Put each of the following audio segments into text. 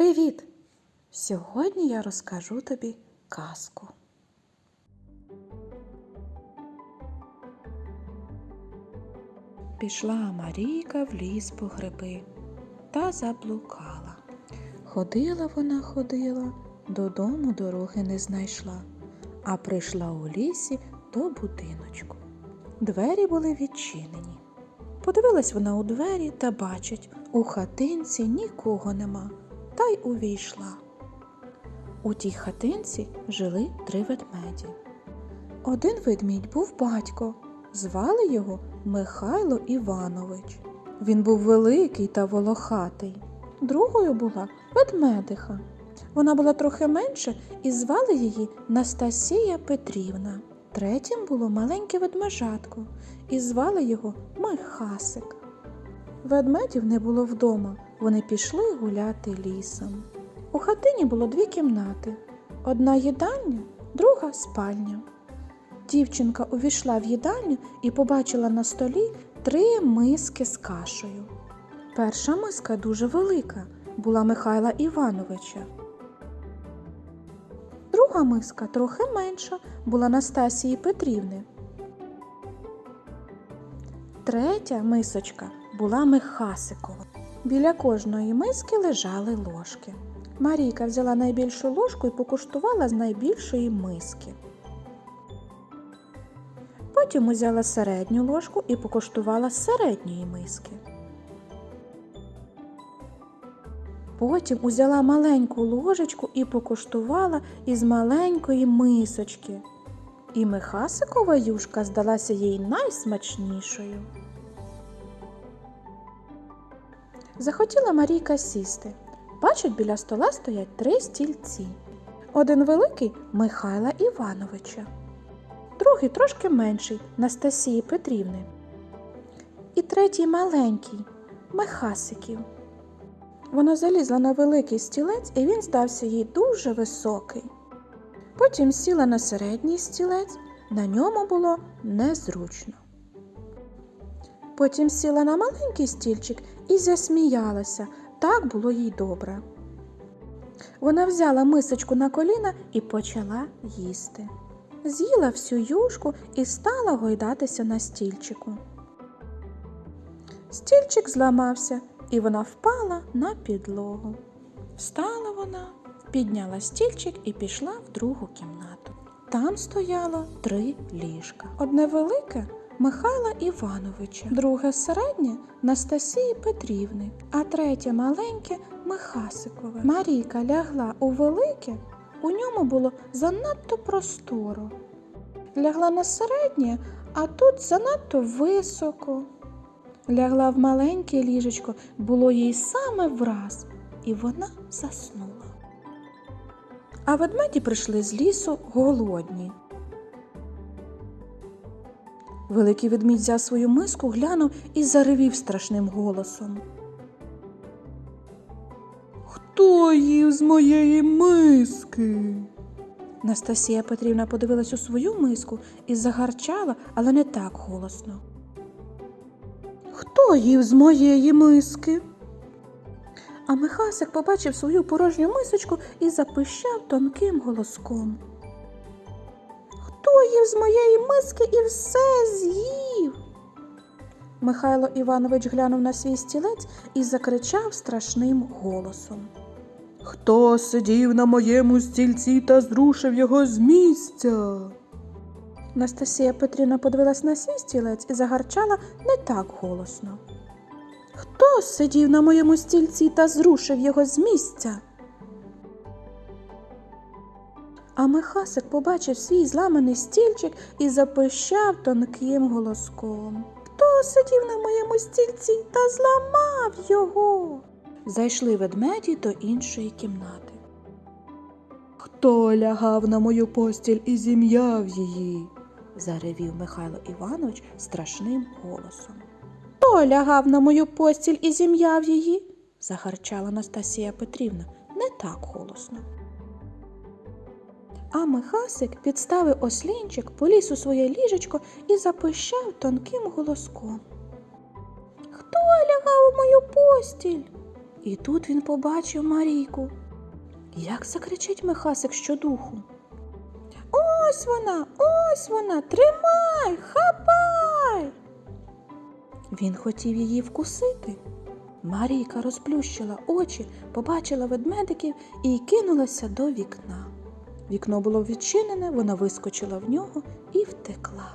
Привіт! Сьогодні я розкажу тобі казку. Пішла Марійка в ліс по гриби та заблукала. Ходила вона ходила, додому дороги не знайшла, а прийшла у лісі до будиночку. Двері були відчинені. Подивилась вона у двері та бачить, у хатинці нікого нема, та й увійшла. У тій хатинці жили три ведмеді. Один ведмідь був батько, звали його Михайло Іванович. Він був великий та волохатий. Другою була ведмедиха. Вона була трохи менше і звали її Настасія Петрівна. Третім було маленьке ведмежатко, і звали його Михасик. Ведмедів не було вдома, вони пішли гуляти лісом. У хатині було дві кімнати: одна їдальня, друга спальня. Дівчинка увійшла в їдальню і побачила на столі три миски з кашею. Перша миска дуже велика, була Михайла Івановича. Друга миска трохи менша, була Настасії Петрівни. Третя мисочка була Михасикова. Біля кожної миски лежали ложки. Марійка взяла найбільшу ложку і покуштувала з найбільшої миски. Потім узяла середню ложку і покуштувала з середньої миски. Потім узяла маленьку ложечку і покуштувала із маленької мисочки. І Михасикова юшка здалася їй найсмачнішою. Захотіла Марійка сісти. Бачить, біля стола стоять три стільці. Один великий Михайла Івановича, другий трошки менший Настасії Петрівни. І третій маленький Михасиків. Вона залізла на великий стілець, і він здався їй дуже високий. Потім сіла на середній стілець, на ньому було незручно. Потім сіла на маленький стільчик і засміялася, так було їй добре. Вона взяла мисочку на коліна і почала їсти. З'їла всю юшку і стала гойдатися на стільчику. Стільчик зламався, і вона впала на підлогу. Встала вона, підняла стільчик і пішла в другу кімнату. Там стояло три ліжка. Одне велике Михайла Івановича, друге середнє Настасії Петрівни, а третє маленьке Михасикове. Марійка лягла у велике, у ньому було занадто просторо. Лягла на середнє, а тут занадто високо. Лягла в маленьке ліжечко, було їй саме враз, і вона заснула. А ведмеді прийшли з лісу голодні. Великий ведмідь взяв свою миску, глянув і заревів страшним голосом. Хто їв з моєї миски? Настасія Петрівна подивилась у свою миску і загарчала, але не так голосно. Хто їв з моєї миски? А Михасик побачив свою порожню мисочку і запищав тонким голоском. Хто їв з моєї миски і все з'їв? Михайло Іванович глянув на свій стілець і закричав страшним голосом. Хто сидів на моєму стільці та зрушив його з місця? Настасія Петрівна подивилась на свій стілець і загарчала не так голосно. Хто сидів на моєму стільці та зрушив його з місця? А Михасик побачив свій зламаний стільчик і запищав тонким голоском. Хто сидів на моєму стільці та зламав його? Зайшли ведмеді до іншої кімнати. Хто лягав на мою постіль і зім'яв її? заревів Михайло Іванович страшним голосом. Хто лягав на мою постіль і зім'яв її? загарчала Настасія Петрівна не так голосно. А Михасик підставив ослінчик, поліз у своє ліжечко і запищав тонким голоском. Хто лягав у мою постіль? І тут він побачив Марійку. Як закричить Михасик щодуху. Ось вона, ось вона, тримай, хапай. Він хотів її вкусити. Марійка розплющила очі, побачила ведмедиків і кинулася до вікна. Вікно було відчинене, вона вискочила в нього і втекла.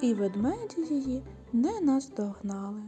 І ведмеді її не наздогнали.